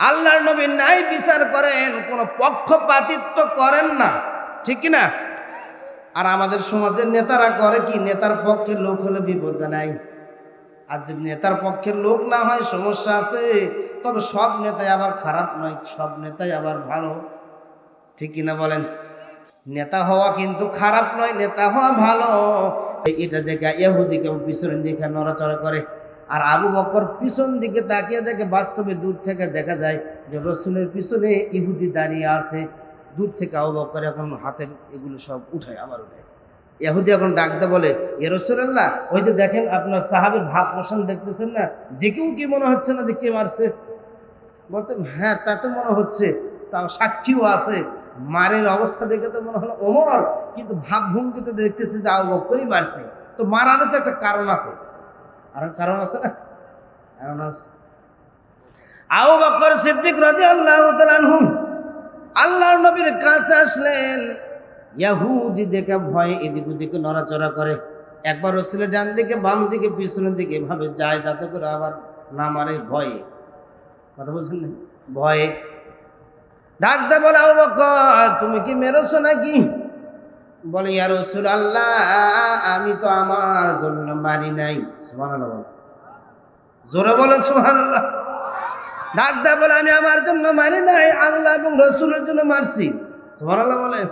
আল্লাহর নবী নাই বিচার করেন, কোনো পক্ষপাতিত্ব করেন না। ঠিক না আর আমাদের সমাজের নেতারা করে কি? নেতার পক্ষের লোক হলে বিপদ নাই। আর যদি নেতার পক্ষের লোক না হয়, সমস্যা আছে, তবে সব নেতাই আবার খারাপ নয়, সব নেতাই আবার ভালো। ঠিক কিনা বলেন? নেতা হওয়া কিন্তু খারাপ নয়, নেতা হওয়া ভালো। এটা দেখে ইহুদিকে পিছনের দিকে নড়াচড়া করে। আর আবু বকর পিছন দিকে তাকিয়ে দেখে বাস্তবে দূর থেকে দেখা যায় যে রসুলের পিছনে ইহুদি দাঁড়িয়ে আছে। দূর থেকে আবু বকর এখন হাতের এগুলো সব উঠায়, আবার উঠায়। ইহুদি এখন ডাকতে বলে, এ রসুল্লাহ ওই যে দেখেন আপনার সাহাবের ভাব মোশন দেখতেছেন না? দেখেও কি মনে হচ্ছে না যে কে মারছে? বলতেন হ্যাঁ তা তো মনে হচ্ছে। তাও সাক্ষীও আছে। মারের অবস্থা দেখে তো মনে হলো ওমর কিন্তু ভাবভঙ্গিতে দেখতেছি যে আবু বকরই মারছে। তো মারারও তো একটা কারণ আছে। আর কারণ আছে না? কারণ আছে। আবু বকর সিদ্দিক রাদিয়াল্লাহু তাআলা আনহু, আল্লাহর নবীর কাছে আসলেন। ইয়াহুদি দেখে ভয়ে এদিক ওদিকে নড়াচড়া করে। একবার রসুলের ডান দিকে বাম দিকে পিছনের দিকে এভাবে যায়, যাতে করে আবার না মারে, ভয়ে। কথা বলছেন ভয়ে। ডাকতে বলে, আবু বকর, তুমি কি মেরেছো নাকি? বলে, ইয়া রসুল আল্লাহ আমি তো আমার জন্য মারি নাই। বলে। জোরে বলেন, সুবহানাল্লাহ। ডাকতে বলে, আমি আমার জন্য মারি নাই, আল্লাহ এবং রসুলের জন্য মারছি। সুবহানাল্লাহ বলে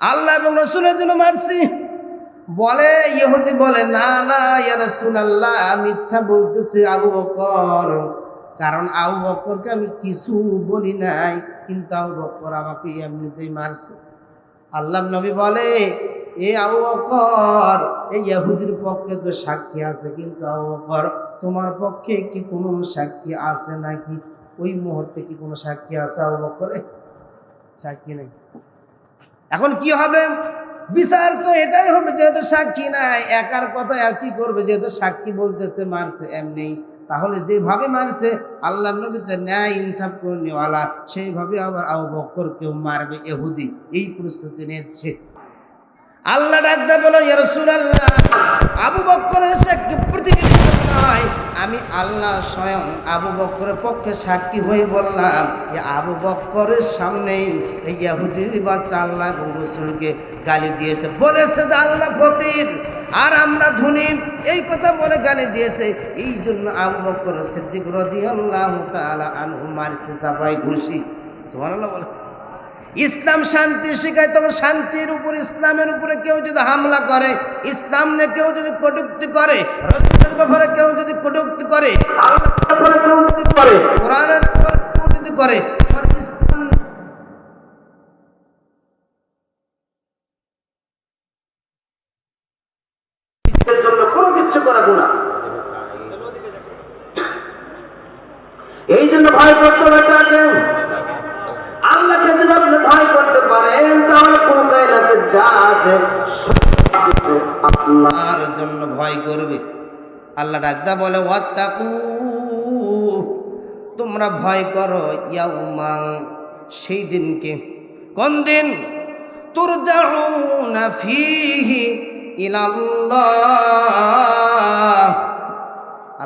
আল্লাহ এবং রসুলের জন্য মারছি। বলে, ইহুদি বলে, না না, ইয়া রসুল আল্লাহ মিথ্যা বলতেছি আবু বকর। কারণ আবু বকরকে আমি কিছু বলি নাই, কিন্তু আবু বকর আমাকে এমনিতেই মারছে। আল্লাহর নবী বলে, এ আবু বকর, এই ইহুদির পক্ষে তো সাক্ষী আছে, কিন্তু আবু বকর, তোমার পক্ষে কি কোনো সাক্ষী আছে নাকি? ওই মুহূর্তে কি কোনো সাক্ষী আছে আবু বকরে সাক্ষী নেই। এখন কি হবে? বিচার তো এটাই হবে, যেহেতু সাক্ষী নাই, একার কথা আর কি করবে? যেহেতু সাক্ষী বলতেছে, মারছে, এমনি তাহলে যেভাবে মারছে আল্লাহ নবী তো ন্যায় ইনসাফ করে নেওয়ালা সেইভাবে আবার আবু বকর কেউ মারবে এহুদি। এই প্রস্তুতি নিচ্ছে। আল্লাহ ডাকতে বলো ইয়ারসুল আল্লাহ আবু বক্কর এসে পৃথিবীর নয়। আমি আল্লাহ স্বয়ং আবু বক্করের পক্ষে সাক্ষী হয়ে বললাম যে আবু বক্করের সামনেই এই ইয়াহুদির বাচ্চা আল্লাহ এবং রসুলকে গালি দিয়েছে, বলেছে যে আল্লাহ ফকির, আর আমরা ধনী। এই কথা বলে গালি দিয়েছে। এই জন্য আবু বক্কর সিদ্দিক রদি আল্লাহ আনহু মারছে খুশি সুবহানাল্লাহ বলে। ইসলাম শান্তি শেখায়, তবে শান্তির উপর, ইসলামের উপরে কেউ যদি হামলা করে, ইসলাম নিয়ে কেউ যদি কটুক্তি করে, রসুলের ব্যাপারে কেউ যদি কটুক্তি করে, আল্লাহর কেউ যদি করে, কোরআনের ব্যাপারে কেউ যদি করে এই জন্য ভয় করতে হবে তাকে। আল্লাহকে যদি আপনি ভয় করতে পারেন, তাহলে কোন কায়নাতে যা আছে আপনার জন্য ভয় করবে। আল্লাহ ডাকদা বলে, ওয়াত্তাকু, তোমরা ভয় করো ইয়াউমাং সেই দিনকে। কোন দিন? তুরজাউনা ফিহি ইলাল্লাহ।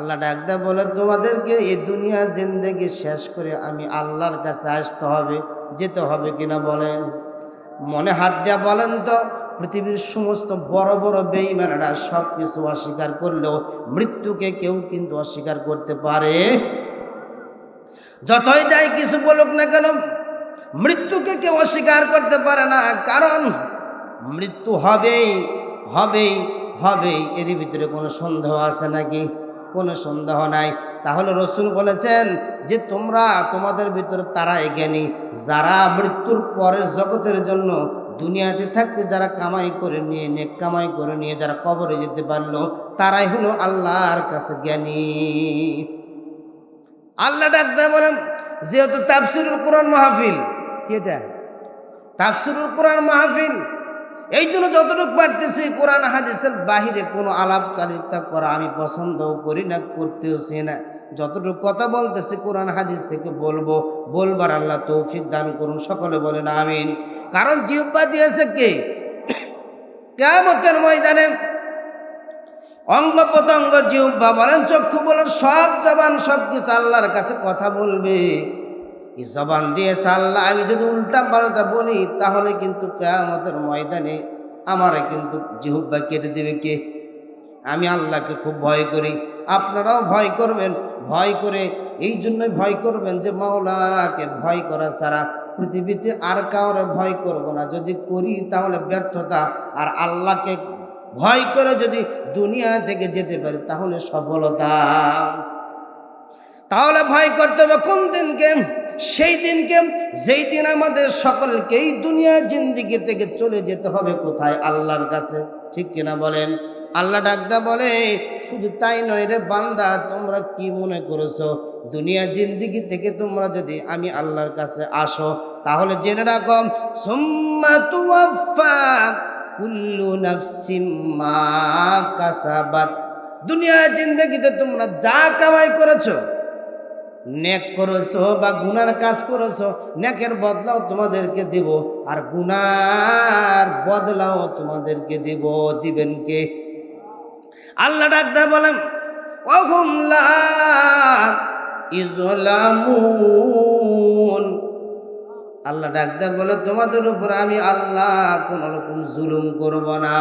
আল্লাহ ডাকদা বলে, তোমাদেরকে এই দুনিয়া জিন্দেগি শেষ করে আমি আল্লাহর কাছে আসতে হবে, যেতে হবে কিনা বলেন? মনে হাত দেওয়া বলেন তো, পৃথিবীর সমস্ত বড় বড় বেইমানেরা সব কিছু অস্বীকার করলেও মৃত্যুকে কেউ কিন্তু অস্বীকার করতে পারে। যতই যাই কিছু বলুক না কেন, মৃত্যুকে কেউ অস্বীকার করতে পারে না, কারণ মৃত্যু হবেই হবেই হবেই এর ভিতরে কোনো সন্দেহ আছে নাকি? কোনো সন্দেহ নাই। তাহলে রসুল বলেছেন যে তোমরা তোমাদের ভিতরে তারাই জ্ঞানী। যারা মৃত্যুর পরের জগতের জন্য দুনিয়াতে থাকতে যারা কামাই করে নিয়ে, নেক কামাই করে নিয়ে যারা কবরে যেতে পারল, তারাই হলো আল্লাহর কাছে জ্ঞানী। আল্লাহ ডাকতে বলেন, যেহেতু তাফসিরুল কোরআন মাহফিল, কি এটা? তাফসিরুল কোরআন মাহফিল এই জন্য যতটুকু পারতেছি কোরআন হাদিসের বাহিরে কোনো আলাপ চালিতা করা আমি পছন্দও করি না, করতেও চাই না। যতটুকু কথা বলতেছি কোরআন হাদিস থেকে বলব, বলবার আল্লাহ তৌফিক দান করুন, সকলে বলেন আমিন। কারণ জিহ্বা দিয়েছে কে? কেমতের ময়দানে অঙ্গ প্রত্যঙ্গ জিহ্বা বলেন চক্ষু বলেন, সব জবান সব কিছু আল্লাহর কাছে কথা বলবে। এই জবান দিয়ে আল্লাহ, আমি যদি উল্টা পাল্টা বলি, তাহলে কিন্তু কেয়ামতের ময়দানে আমারে কিন্তু জিহুব্বা কেটে দেবে কে? আমি আল্লাহকে খুব ভয় করি। আপনারাও ভয় করবেন, ভয় করে এই জন্যই ভয় করবেন যে মাওলাকে ভয় করা ছাড়া পৃথিবীতে আর কাউরে ভয় করব না। যদি করি তাহলে ব্যর্থতা, আর আল্লাহকে ভয় করে যদি দুনিয়া থেকে যেতে পারি, তাহলে সফলতা। তাহলে ভয় করতে হবে কোন দিনকে? সেই দিনকে, যেই দিন আমাদের সকলকেই দুনিয়া জিন্দিগি থেকে চলে যেতে হবে কোথায়? আল্লাহর কাছে। ঠিক কিনা বলেন? আল্লাহ ডাকদা বলে, শুধু তাই নয় রে বান্দা, তোমরা কি মনে করেছ? দুনিয়া জিন্দিগি থেকে তোমরা যদি আমি আল্লাহর কাছে আসো, তাহলে জেনে রাখো, সুম্মা তুয়াফা কুল্লু নাফসিম মা কাসাবাত। দুনিয়া জিন্দগিতে তোমরা যা কামাই করেছ নেক করেছ বা গুনার কাজ করেছ, নেকের বদলাও তোমাদেরকে দেব, আর গুনার বদলাও তোমাদেরকে দেব, দিবেন কে? আল্লাহ ডাক্তার বলেন অহুমলা ইজলামুন আল্লাহ ডাকদা বলে, তোমাদের উপর আমি আল্লাহ কোন রকম জুলুম করব না।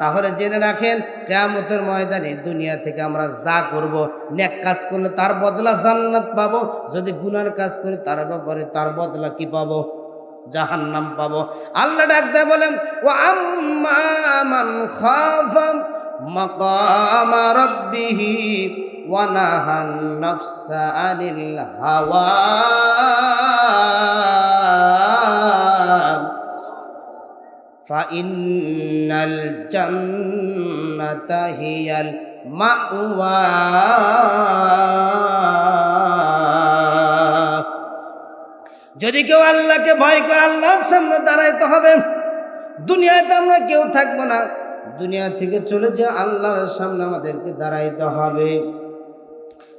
তাহলে জেনে রাখেন, কেয়ামতের ময়দানে দুনিয়া থেকে আমরা যা করব নেক কাজ করলে তার বদলা জান্নাত পাবো। যদি গুনার কাজ করি, তার ব্যাপারে তার বদলা কি পাবো? জাহান্নাম পাবো। আল্লাহ ডাকদা বলেন ও আম্মা মান খাফা মাকাম ওয়া নাহান নাফসা আনিল হাওয়া। فإن الجنة هي المأوى যদি কেউ আল্লাহকে ভয় করে আল্লাহর সামনে দাঁড়াইতে হবে দুনিয়াতে আমরা কেউ থাকবো না দুনিয়া থেকে চলে যে আল্লাহর সামনে আমাদেরকে দাঁড়াইতে হবে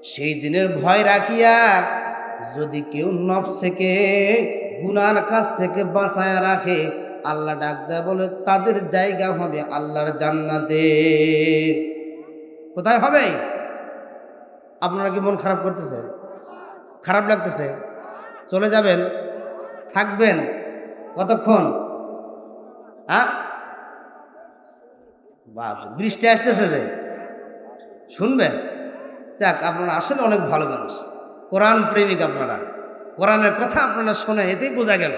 সেই দিনের ভয় রাখিয়া যদি কেউ নফসেকে গুনার কাছ থেকে বাঁচায় রাখে আল্লাহ ডাক দেয় বলে, তাদের জায়গা হবে আল্লাহর জান্নাতে। কোথায় হবে? আপনারা কি মন খারাপ করতেছে খারাপ লাগতেছে? চলে যাবেন? থাকবেন? কতক্ষণ? হ্যাঁ? বাপ বৃষ্টি আসতেছে যে। শুনবেন? যাক, আপনারা আসলে অনেক ভালো মানুষ। কোরআন প্রেমিক আপনারা। কোরআনের কথা আপনারা শোনেন এতেই বোঝা গেল।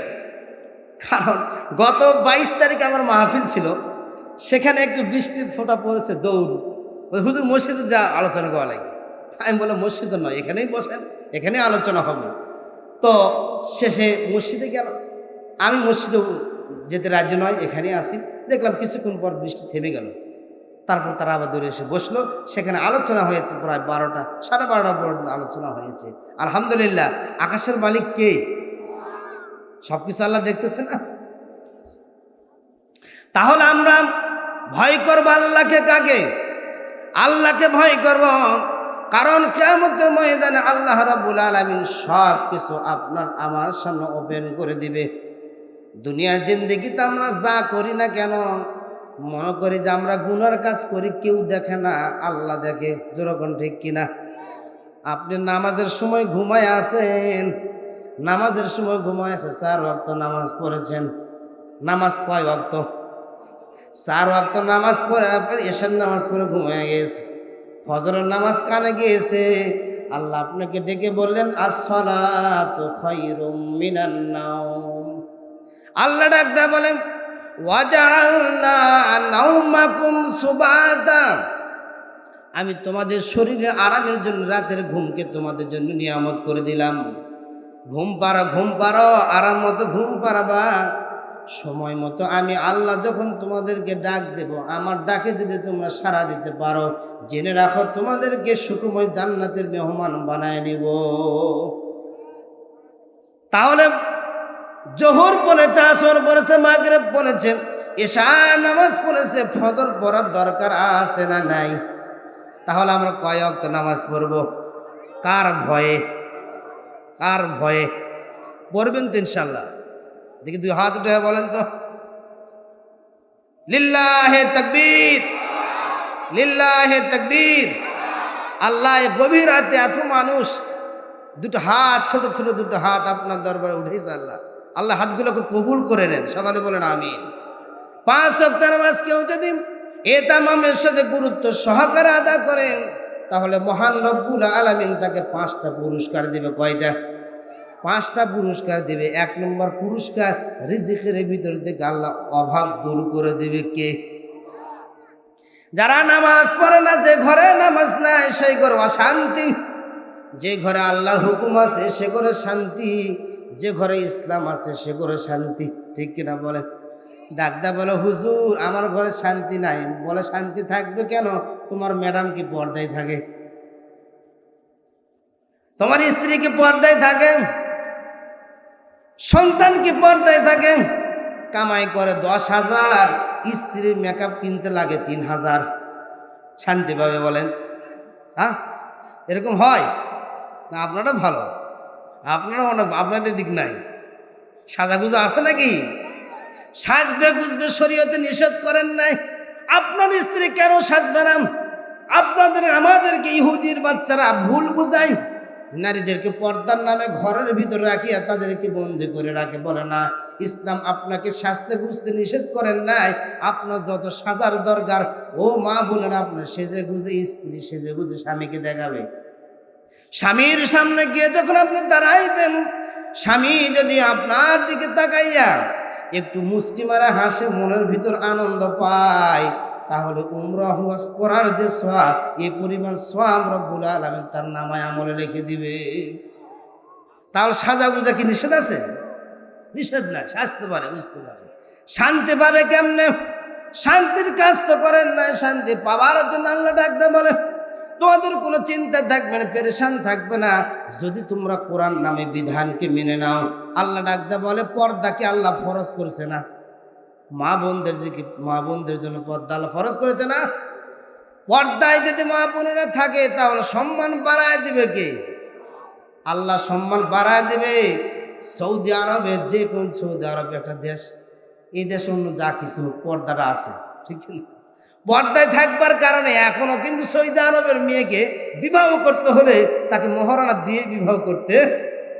কারণ গত বাইশ তারিখে আমার মাহফিল ছিল, সেখানে একটু বৃষ্টির ফোঁটা পড়েছে দৌড়। হুজুর, মসজিদে যা আলোচনা করা লাগে আমি বললাম, মসজিদে নয়, এখানেই বসেন এখানেই আলোচনা হবে। তো শেষে মসজিদে গেল আমি মসজিদে যেতে রাজি নয়, এখানেই আসি দেখলাম কিছুক্ষণ পর বৃষ্টি থেমে গেল। তারপর তারা আবার দূরে এসে বসল। সেখানে আলোচনা হয়েছে, প্রায় বারোটা, সাড়ে বারোটা পর্যন্ত আলোচনা হয়েছে। আলহামদুলিল্লাহ, আকাশের মালিক কে? সব কিছু আল্লাহ দেখতেছে না? তাহলে আমরা ভয় করব আল্লাহকে কাকে? আল্লাহকে ভয় করব। কারণ কেমতের ময়দানে আল্লাহ রাবুল আলমিন সব কিছু আপনার, আমার সামনে ওপেন করে দিবে। দুনিয়া জিন্দিগিতে আমরা যা করি না কেন, মনে করি যে আমরা গুনার কাজ করি, কেউ দেখে না, আল্লাহ দেখে। যেরকম ঠিক কিনা? আপনি নামাজের সময় ঘুমায় আছেন নামাজের সময় ঘুমায় আছে, চার ওয়াক্ত নামাজ পড়েছেন। নামাজ কয় ওয়াক্ত? চার ওয়াক্ত নামাজ পড়ে আপনার এশার নামাজ পড়ে ঘুমিয়ে গিয়েছে। ফজরের নামাজ কানে গিয়েছে। আল্লাহ আপনাকে ডেকে বললেন আল্লাহ ডাকদা বলেন আমি তোমাদের শরীরে আরামের জন্য রাতের ঘুমকে তোমাদের জন্য নিয়ামত করে দিলাম। ঘুম পারো ঘুম পারো আরাম মতো ঘুম পারাবা সময় মতো আমি আল্লাহ যখন তোমাদেরকে ডাক দেব, আমার ডাকে যদি তোমরা সাড়া দিতে পারো, জেনে রাখো তোমাদেরকে সুকুময় জান্নাতের মেহমান বানায় নিব। তাহলে জোহর পড়েছে, আসর পড়েছে, মাগরেব পড়েছে, এশা নামাজ পড়েছে, ফজর পড়ার দরকার আছে না নাই? তাহলে আমরা কয় অক্ত নামাজ পড়ব? কার ভয়ে? কার ভয়ে? পড়বেন তো ইনশাল্লাহ দেখি দুই হাত উঠে বলেন তো। লিল্লাহে তকবীর। লিল্লাহে তাকবীর। আল্লাহ গভীর রাতে এত মানুষ। দুটো হাত, ছোট ছোট দুটো হাত আপনার দরবারে উঠেছে আল্লাহ। আল্লাহ হাতগুলোকে কবুল করে নেন। সকালে বলেন, আমিন। পাঁচ সপ্তাহ নামাজ কেউ যদি এ তামামের সাথে গুরুত্ব সহকারে আদা করেন তাহলে মহান রব্বুল আলামিন তাকে পাঁচটা পুরস্কার দেবে কয়টা? পাঁচটা পুরস্কার দেবে। এক নম্বর পুরস্কার রিজিকের ভিতর থেকে আল্লাহ অভাব দূর করে দেবে কে? যারা নামাজ পড়ে না, যে ঘরে নামাজ নাই, সেই ঘরে অশান্তি। যে ঘরে আল্লাহর হুকুম আছে, সে ঘরে শান্তি। যে ঘরে ইসলাম আছে, সে ঘরে শান্তি। ঠিক কিনা বলে ডাকদা বলে, হুজুর, আমার ঘরে শান্তি নাই। বলে, শান্তি থাকবে কেন? তোমার ম্যাডাম কি পর্দায় থাকে? তোমার স্ত্রী কি পর্দায় থাকে? সন্তান কি পর্দায় থাকে? কামাই করে দশ হাজার, স্ত্রীর মেকআপ কিনতে লাগে তিন হাজার। শান্তি পাবে বলেন। হ্যাঁ এরকম হয়? না আপনারা ভালো। আপনারা অনেক, আপনাদের দিক নাই। সাজাগুজা আছে নাকি? সাজবে, গুজবে, শরীয়তে নিষেধ করেন নাই। আপনার স্ত্রী কেন সাজবে না? আপনাদের, আমাদেরকে ইহুদির বাচ্চারা ভুল বুঝায়। নারীদেরকে পর্দার নামে ঘরের ভিতরে রাখিয়া তাদেরকে বন্দি করে রাখে, বলে না, ইসলাম আপনাকে শাস্তে বুঝতে নিষেধ করেন নাই। আপনার যত সাজার দরকার, ও মা বোনেরা আপনার সেজে গুজে, স্ত্রী সেজে গুজে স্বামীকে দেখাবে। স্বামীর সামনে গিয়ে যখন আপনি দাঁড়াইবেন, স্বামী যদি আপনার দিকে তাকাইয়া একটু মুষ্টি মারা হাসে, মনের ভিতর আনন্দ পায়। তাহলে উমরা হওয়াজ করার যে সোয়াব এই পরিমাণ সোয়াব রব্বুল আলমিন তার নামায় আমলে লিখে দিবে। তাহলে সাজা গুজা কি নিষেধ আছে? নিষেধ না সাজতে পারে, বুঝতে পারে। শান্তি পাবে কেমনে? শান্তির কাজ তো করেন না শান্তি পাওয়ার জন্য আল্লাহ ডাকতে বলে তোমাদের কোনো চিন্তা থাকবে না, পেরেশান থাকবে না। যদি তোমরা কোরআন নামে বিধানকে মেনে নাও, আল্লাহ ডাকতে বলে, পর্দাকে আল্লাহ ফরজ করছে না। মা বোনদের যে কি মা বোনদের জন্য পর্দা আল্লাহ ফরজ করেছে না। পর্দায় যদি মা বোনেরা থাকে, তাহলে সম্মান বাড়ায় দিবে কে? আল্লাহ সম্মান বাড়ায় দেবে। সৌদি আরবে, যে কোন সৌদি আরবে একটা দেশ, এই দেশে অন্য যা কিছু পর্দাটা আছে, ঠিক না? পর্দায় থাকবার কারণে এখনও কিন্তু সৌদি আরবের মেয়েকে বিবাহ করতে হলে তাকে মহারণা দিয়ে বিবাহ করতে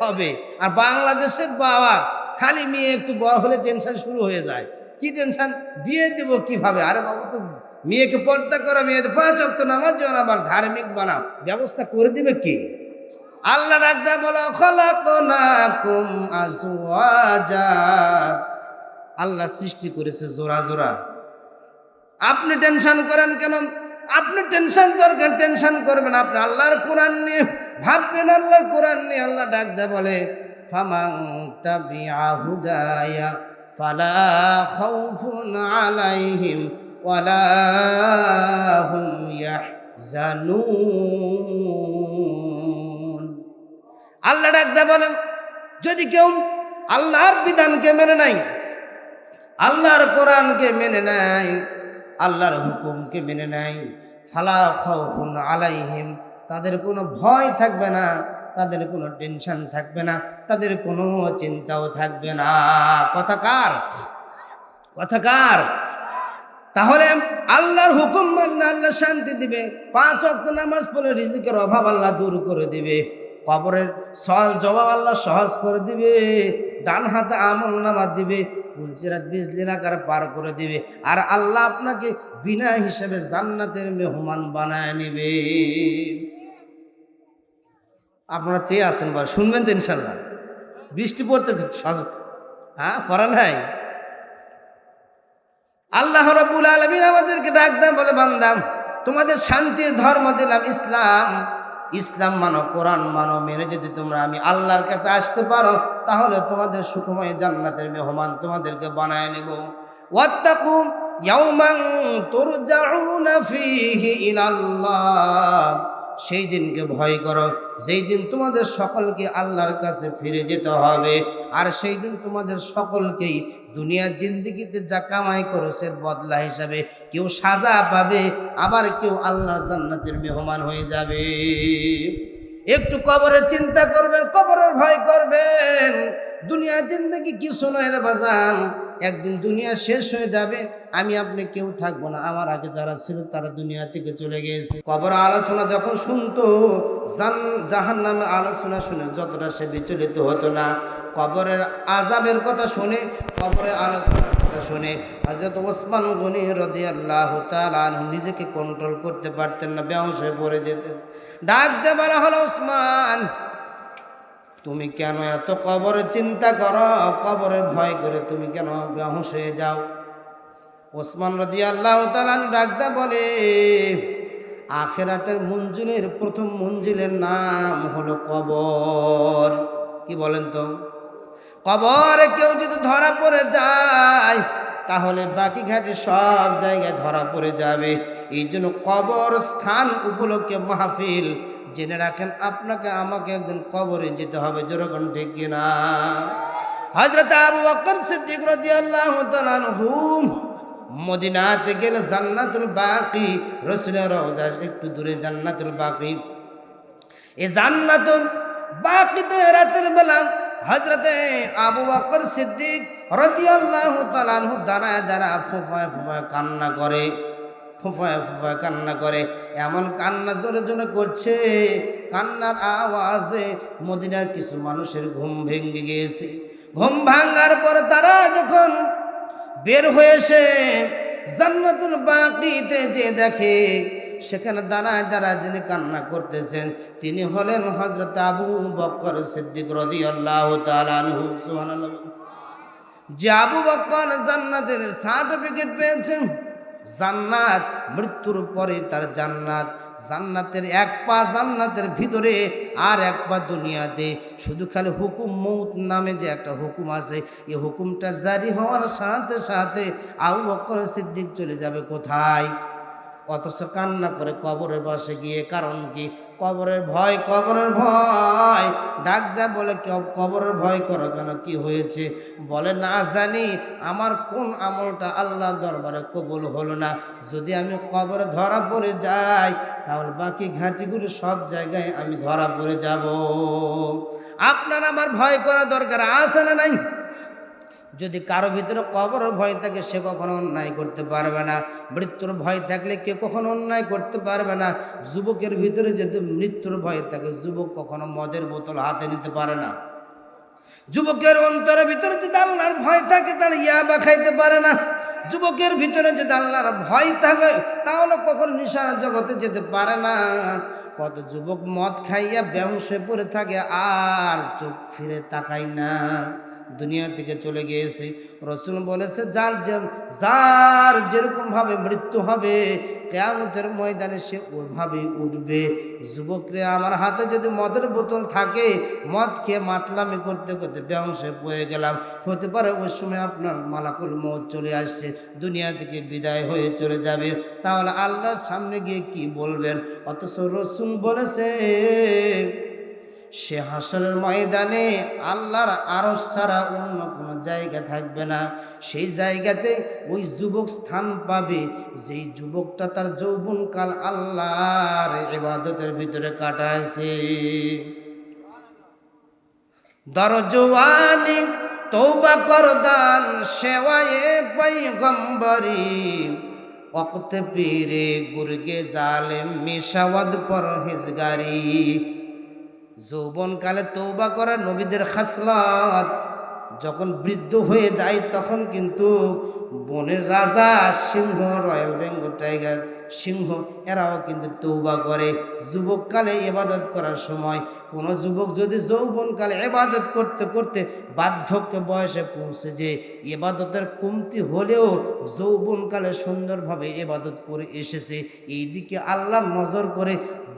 হবে। আর বাংলাদেশের বাবা খালি মেয়ে একটু বড় হলে টেনশন শুরু হয়ে যায়। কি টেনশন বিয়ে দেবো কীভাবে? আরে বাবু তো মেয়েকে পর্দা করা মেয়েদের পাঁচ অক্ত নামাজ আবার ধার্মিক বানাও। ব্যবস্থা করে দিবে কে? আল্লাহ রাখদা বলো খলাকুম আল্লাহ সৃষ্টি করেছে জোড়া জোড়া। আপনি টেনশন করেন কেন? আপনি টেনশন দরকার টেনশন করবেন আপনি। আল্লাহর কোরআন নিয়ে ভাববেন, আল্লাহর কোরআন নিয়ে আল্লাহ ডাক দেয়, বলে ফালা আলাইহিম আল্লাহ ডাক দেয় বলেন যদি কেউ আল্লাহর বিধানকে মেনে নাই আল্লাহর কোরআনকে মেনে নেয় আল্লাহর হুকুমকে মেনে নেয়। ফালা খাউফুন আলাইহিম, তাদের কোনো ভয় থাকবে না, তাদের কোনো টেনশন থাকবে না, তাদের কোনো চিন্তাও থাকবে না। কথা কার? কথা কার? তাহলে আল্লাহর হুকুম মানলে আল্লাহ শান্তি দিবে, পাঁচ অক্ত নামাজ পড়লে রিজিকের অভাব আল্লাহ দূর করে দিবে, কবরের সল জবাব আল্লাহ সহজ করে দিবে, ডান হাতে আমল নামা দিবে কুলচিরাত বিজলি নাকার পার করে দিবে। আর আল্লাহ আপনাকে বিনা হিসেবে জান্নাতের মেহমান বানায় নেবে। আপনারা চেয়ে আছেন বল, শুনবেন তো ইনশাল্লাহ। বৃষ্টি পড়তেছে হ্যাঁ পড়া নাই? আল্লাহ রব্বুল আলমিন আমাদেরকে ডাক দেন বলে বান্দাম তোমাদের শান্তির ধর্ম দিলাম ইসলাম। ইসলাম মানো, কোরআন মানো, মেনে যদি তোমরা আমি আল্লাহর কাছে আসতে পারো, তাহলে তোমাদের সুখময় জান্নাতের মেহমান তোমাদেরকে বানায় নেব। সেই দিনকে ভয় করো, যেই দিন তোমাদের সকলকে আল্লাহর কাছে ফিরে যেতে হবে। আর সেই দিন তোমাদের সকলকেই দুনিয়ার জিন্দগিতে যা কামাই করো সে বদলা হিসাবে কেউ সাজা পাবে, আবার কেউ আল্লাহ জান্নাতের মেহমান হয়ে যাবে। একটু কবরের চিন্তা করবেন, কবরের ভয় করবেন। দুনিয়া জিন্দগি কিছু নয় রে বাজান একদিন দুনিয়া শেষ হয়ে যাবে, আমি আপনি কেউ থাকব না। আমার আগে যারা ছিল তারা দুনিয়া থেকে চলে গিয়েছে। কবর আলোচনা যখন শুনতো, জান জাহান নামের আলোচনা শুনে যতটা সে বিচলিত হতো না, কবরের আজাবের কথা শুনে, কবরের আলোচনার কথা শুনে হজরত ওসমান গনি রদি আল্লাহ নিজেকে কন্ট্রোল করতে পারতেন না হয়ে পড়ে যেতেন। ডাক দে বলা হলো, ওসমান তুমি কেন এত কবরের চিন্তা করো? কবরের ভয় করে তুমি কেন বেহস হয়ে যাও? ওসমান রদি আল্লাহ তালান ডাকদা বলে, আখেরাতের মঞ্জিলের প্রথম মঞ্জিলের নাম হলো কবর। কি বলেন তো? কবরে কেউ যদি ধরা পড়ে যায় তাহলে বাকি ঘাটে সব জায়গায় ধরা পড়ে যাবে। এই জন্য কবর স্থান উপলক্ষে মাহফিল জেনে রাখেন, আপনাকে আমাকে একদিন কবরে যেতে হবে, যেরকম ঠিক কিনা। হজরত আবু বকর সিদ্দিক রাদিয়াল্লাহু তাআলা আনহু মদিনাতে গেলে জান্নাতুল বাকি, রসুলের রওজা একটু দূরে জান্নাতুল বাকি। এ জান্নাতুল বাকিতে রাতের বেলা হজরতে আবু বকর সিদ্দিক রাদিয়াল্লাহু তাআলা আনহু দাঁড়ায় দাঁড়ায় ফুফায় ফুফায় কান্না করে, ফুফায় ফুফায় কান্না করে। এমন কান্না জোরে জোরে করছে, কান্নার আওয়াজে মদিনার কিছু মানুষের ঘুম ভেঙে গিয়েছে। ঘুম ভাঙার পরে তারা যখন বের হয়েছে, জান্নাতুল বাকিতে যে দেখে সেখানে দাঁড়ায় দাঁড়ায় যিনি কান্না করতেছেন, তিনি হলেন হজরত আবু বক্কর সিদ্দিক রদি আল্লাহ যে আবু বক্কর জান্নাতের সার্টিফিকেট পেয়েছেন, জান্নাত, মৃত্যুর পরে তার জান্নাত, জান্নাতের এক পা জান্নাতের ভিতরে আর এক পা দুনিয়াতে। শুধু খালি হুকুম মৌত নামে যে একটা হুকুম আছে, এই হুকুমটা জারি হওয়ার সাথে সাথে আবু বকর সিদ্দিক চলে যাবে কোথায়? অথচ কান্না করে কবরের পাশে গিয়ে, কারণ কি? কবরের ভয় কবরের ভয়। ডাক দেয় বলে, "ক- কবরের ভয় করো কেন? কি হয়েছে? বলে, না জানি, আমার কোন আমলটা আল্লাহ দরবারে কবুল হলো না। যদি আমি কবরে ধরা পড়ে যাই, তাহলে বাকি ঘাটিগুলো সব জায়গায় আমি ধরা পড়ে যাব। আপনার আমার ভয় করা দরকার আছে না নাই? যদি কারও ভিতরে কবর ভয় থাকে, সে কখনো অন্যায় করতে পারবে না। মৃত্যুর ভয় থাকলে কেউ কখনো অন্যায় করতে পারবে না। যুবকের ভিতরে যদি মৃত্যুর ভয় থাকে, যুবক কখনো মদের বোতল হাতে নিতে পারে না। যুবকের অন্তরের ভিতরে যদি আল্লাহর ভয় থাকে, তাহলে ইয়াবা খাইতে পারে না। যুবকের ভিতরে যদি আল্লাহর ভয় থাকে, তাহলে কখনো নিশার জগতে যেতে পারে না। কত যুবক মদ খাইয়া বেহুশে পড়ে থাকে, আর চোখ ফিরে তাকায় না। দুনিয়া থেকে চলে গিয়েছে। রসুল বলেছে, যার যে যার যেরকমভাবে মৃত্যু হবে, কেয়ামতের ময়দানে সে ওইভাবেই উঠবে। যুবকরে, আমার হাতে যদি মদের বোতল থাকে, মদ খেয়ে মাতলামি করতে করতে ব্যবসায় পড়ে গেলাম। হতে পারে ওই সময় আপনার মালাকুল মত চলে আসছে, দুনিয়া থেকে বিদায় হয়ে চলে যাবে। তাহলে আল্লাহর সামনে গিয়ে কি বলবেন? অথচ রসুল বলেছে সে হাসরের ময়দানে আল্লাহর আরও ছাড়া অন্য কোনো জায়গা থাকবে না। সেই জায়গাতে ওই যুবক স্থান পাবে। যেই যুবকটা তার যৌবনকাল আল্লাহর ইবাদতের ভিতরে কাটাইছে। দরজওয়ানি তৌবা করদান সেওয়ায়ে পৈগম্বরি অক্ত পীরে গুরগে জালেম মিশাওয়াদ পরহেজগারি। যৌবনকালে তৌবা করা নবীদের খাসলাত। যখন বৃদ্ধ হয়ে যায়, তখন কিন্তু বনের রাজা সিংহ রয়্যাল বেঙ্গল টাইগার সিংহ, এরাও কিন্তু তৌবা করে। যুবককালে এবাদত করার সময় কোনো যুবক যদি যৌবনকালে এবাদত করতে করতে বার্ধক্য বয়সে পৌঁছে যে এবাদতের কমতি হলেও যৌবনকালে সুন্দরভাবে এবাদত করে এসেছে। এই দিকে আল্লাহর নজর করে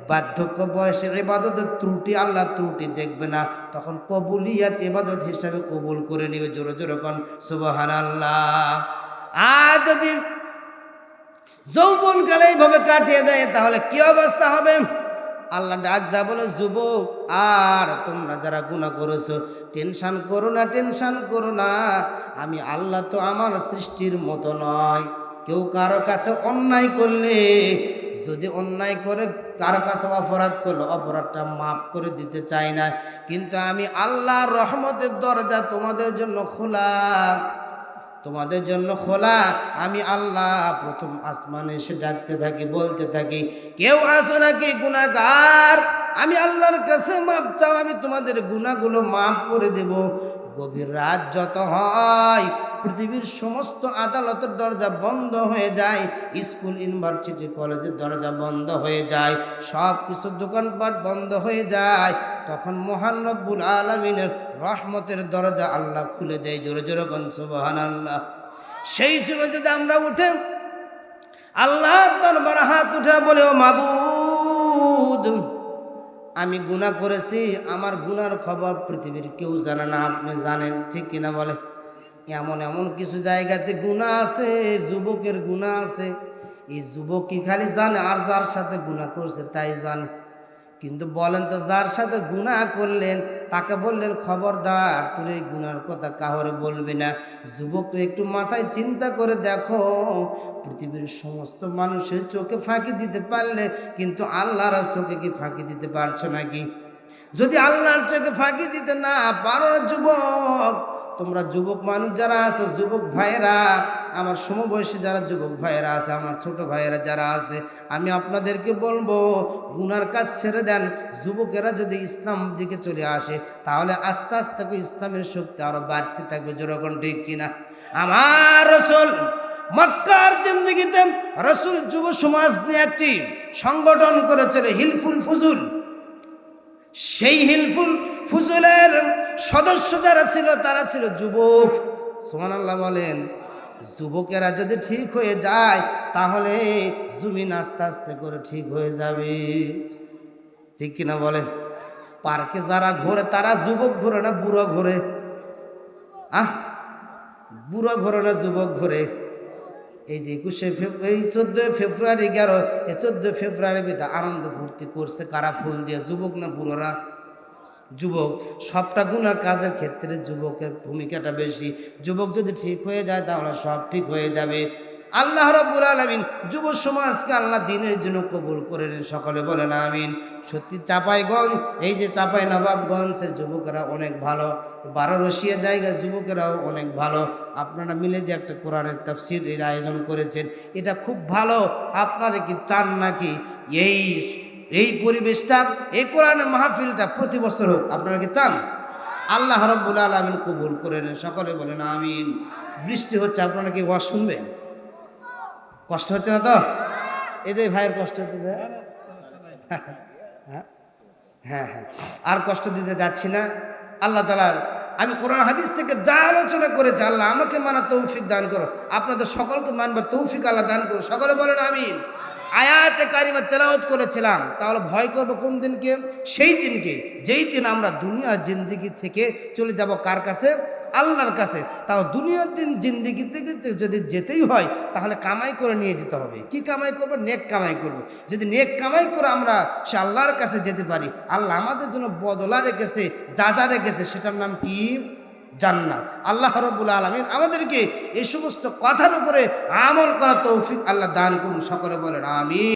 বার্ধক্য বয়সে এবাদতের ত্রুটি আল্লাহ ত্রুটি দেখবে না। তখন কবুলিয়াত এবাদত হিসাবে কবুল করে নেবে জোরে জোরে কন সুবাহান আল্লাহ আর যদি যৌবনকালে এইভাবে কাটিয়ে দেয়, তাহলে কি অবস্থা হবে? আল্লাহ ডাক দা বলে, যুবক, আর তোমরা যারা গুণা করেছ, টেনশান করো না, টেনশান করো না। আমি আল্লাহ তো আমার সৃষ্টির মতো নয়। কেউ কারও কাছে অন্যায় করলে, যদি অন্যায় করে কারও কাছে অপরাধ করল, অপরাধটা মাফ করে দিতে চাই না। কিন্তু আমি আল্লাহর রহমতের দরজা তোমাদের জন্য খোলা। তোমাদের জন্য খোলা। আমি আল্লাহ প্রথম আসমানে এসে ডাকতে থাকি, বলতে থাকি, কেউ আসো নাকি গুণাগার আমি আল্লাহর কাছে মাপ চাও, আমি তোমাদের গুণাগুলো মাফ করে দেব। গভীর রাত যত হয়, পৃথিবীর সমস্ত আদালতের দরজা বন্ধ হয়ে যায়, স্কুল, ইউনিভার্সিটি, কলেজের দরজা বন্ধ হয়ে যায় সব কিছু দোকানপাট বন্ধ হয়ে যায়। তখন মহান রব্বুল আলমিনের রহমতের দরজা আল্লাহ খুলে দেয়, জোরে জোরে কোন আল্লাহ সেই যুগে যদি আমরা উঠে আল্লাহ দরবার হাত উঠে বলে, ও মাবুদ আমি গুণা করেছি, আমার গুনার খবর পৃথিবীর কেউ জানে না, আপনি জানেন, ঠিক কিনা বলে? এমন এমন কিছু জায়গাতে গুণা আছে, যুবকের গুণা আছে। এই যুবক কি খালি জানে আর যার সাথে গুণা করছে তাই জানে। কিন্তু বলেন তো, যার সাথে গুণা করলেন, তাকে বললেন, খবরদার, তোর এই গুনার কথা কাহরে বলবি না। যুবক একটু মাথায় চিন্তা করে দেখো, পৃথিবীর সমস্ত মানুষের চোখে ফাঁকি দিতে পারলে কিন্তু আল্লাহর চোখে কি ফাঁকি দিতে পারছ নাকি? যদি আল্লাহর চোখে ফাঁকি দিতে না পারো যুবক তোমরা যুবক মানুষ যারা আছে, যুবক ভাইয়েরা, আমার সমবয়সী যারা যুবক ভাইয়েরা আছে, আমার ছোট ভাইয়েরা যারা আছে, আমি আপনাদেরকে বলব, গুনার কাজ ছেড়ে দেন। যুবকেরা যদি ইসলাম দিকে চলে আসে, তাহলে আস্তে আস্তে ইসলামের শক্তি আরও বাড়তে থাকবে। যেরকম ঠিক কিনা? আমার রসুল মক্কার জিন্দগিতে রসুল যুব সমাজ নিয়ে একটি সংগঠন করেছিল, হিলফুল ফুজুল। সেই হিলফুল ফুজুলের সদস্য যারা ছিল, তারা ছিল যুবক। সোমান আল্লাহ বলেন, যুবকেরা যদি ঠিক হয়ে যায়, তাহলে জমিন আস্তে আস্তে করে ঠিক হয়ে যাবে। ঠিক কিনা বলেন? পার্কে যারা ঘোরে, তারা যুবক ঘোরে না বুড়ো ঘোরে? আহ, বুড়ো ঘোরে না যুবক ঘোরে? এই যে একুশে এই চোদ্দোই ফেব্রুয়ারি গেল, এই চোদ্দোই ফেব্রুয়ারি আনন্দ ফুর্তি করছে কারা ফুল দিয়ে, যুবক না বুড়োরা? যুবক, সবটা গুণার কাজের ক্ষেত্রে যুবকের ভূমিকাটা বেশি। যুবক যদি ঠিক হয়ে যায়, তাহলে সব ঠিক হয়ে যাবে। আল্লাহ রব্বুল আলমিন যুব সমাজকে আল্লাহ দিনের জন্য কবুল করে নেন, সকলে বলেন আমিন। সত্যি চাপাইগঞ্জ, এই যে চাপাই নবাবগঞ্জের যুবকেরা অনেক ভালো। বারো রশিয়া জায়গার যুবকেরাও অনেক ভালো। আপনারা মিলে যে একটা কোরআনের তাফসির আয়োজন করেছেন, এটা খুব ভালো। আপনারা কি চান নাকি এই এই পরিবেশটা, এই কোরআনের মাহফিলটা প্রতি বছর হোক, আপনারা কি চান? আল্লাহ রব্বুল আলমিন কবুল করে নেন সকলে বলেন আমিন। বৃষ্টি হচ্ছে, আপনারা কি ওয়াজ শুনবেন? কষ্ট হচ্ছে না তো? এই যে ভাইয়ের কষ্ট হচ্ছে হ্যাঁ হ্যাঁ হ্যাঁ। আর কষ্ট দিতে যাচ্ছি না। আল্লাহ তালা আমি কোরআন হাদিস থেকে যা আলোচনা করেছি, আল্লাহ আমাকে মানা তৌফিক দান করো আপনাদের সকলকে মানবার তৌফিক আল্লাহ দান করো সকলে বলেন আমিন। আয়াতে কারিমা তেলাওয়াত করেছিলাম, তাহলে ভয় করব কোন দিনকে? সেই দিনকে, যেই দিন আমরা দুনিয়ার জিন্দিগি থেকে চলে যাব কার কাছে? আল্লাহর কাছে। তাও দুনিয়ার দিন জিন্দিগি থেকে যদি যেতেই হয়, তাহলে কামাই করে নিয়ে যেতে হবে। কি কামাই করব? নেক কামাই করব। যদি নেক কামাই করে আমরা সে আল্লাহর কাছে যেতে পারি, আল্লাহ আমাদের জন্য বদলা রেখেছে, যা যা রেখেছে, সেটার নাম কি? জান্নাত। আল্লাহ রব্বুল আলমিন আমাদেরকে এই সমস্ত কথার উপরে আমল করা তৌফিক আল্লাহ দান করুন, সকলে বলেন আমি